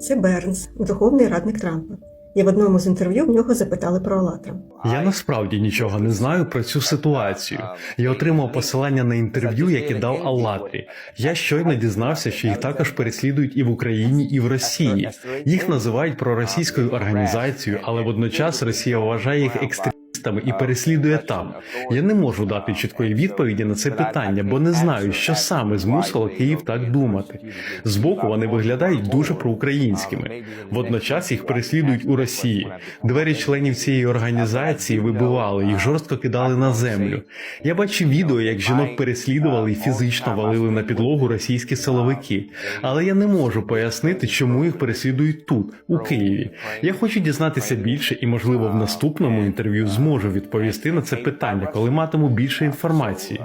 Це Бернс, духовний радник Трампа. І в одному з інтерв'ю в нього запитали про Алатра. Я насправді нічого не знаю про цю ситуацію. Я отримав посилання на інтерв'ю, яке дав Аллатрі. Я щойно дізнався, що їх також переслідують і в Україні, і в Росії. Їх називають проросійською організацією, але водночас Росія вважає їх екстремістами і переслідує там. Я не можу дати чіткої відповіді на це питання, бо не знаю, що саме змусило Київ так думати. Збоку вони виглядають дуже проукраїнськими. Водночас їх переслідують у Росії. Двері членів цієї організації вибивали, їх жорстко кидали на землю. Я бачив відео, як жінок переслідували і фізично валили на підлогу російські силовики. Але я не можу пояснити, чому їх переслідують тут, у Києві. Я хочу дізнатися більше і, можливо, в наступному інтерв'ю зможу відповісти на це питання, коли матиму більше інформації.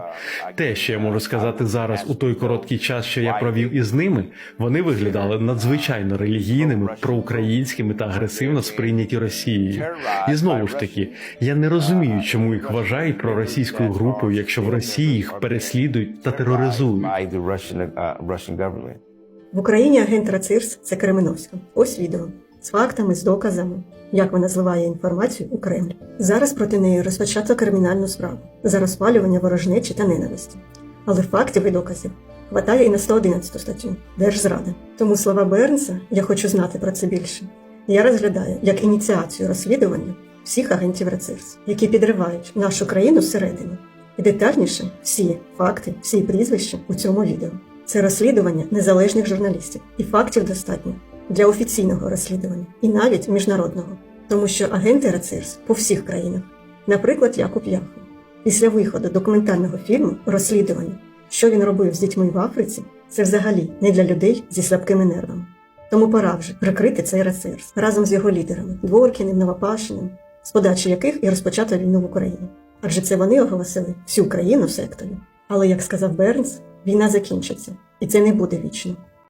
Те, що я можу сказати зараз у той короткий час, що я провів із ними, вони виглядали надзвичайно релігійними, проукраїнськими та агресивно сприйняті Росією. І знову ж таки, я не розумію, чому їх вважають проросійською групою, якщо в Росії їх переслідують та тероризують. uh. В Україні агент Рацирс це Кременовська. Ось відео з фактами, з доказами, як вона зливає інформацію у Кремль. Зараз проти неї розпочато кримінальну справу за розпалювання ворожнечі та ненависті. Але фактів і доказів хватає і на 111 статтю Держзрада. Тому слова Бернса я хочу знати про це більше. Я розглядаю як ініціацію розслідування всіх агентів Рацирс, які підривають нашу країну зсередини. І детальніше всі факти, всі прізвища у цьому відео. Це розслідування незалежних журналістів, і фактів достатньо для офіційного розслідування, і навіть міжнародного, тому що агенти РАЦИРС по всіх країнах, наприклад, Якуб Яху, після виходу документального фільму розслідування, що він робив з дітьми в Африці, це взагалі не для людей зі слабкими нервами. Тому пора вже прикрити цей РАЦИРС разом з його лідерами Дворкіним, Новопашиним, з подачі яких і розпочато війну в Україні. Адже це вони оголосили всю країну сектором. Але як сказав Бернс, війна закінчиться, і це не буде вічно.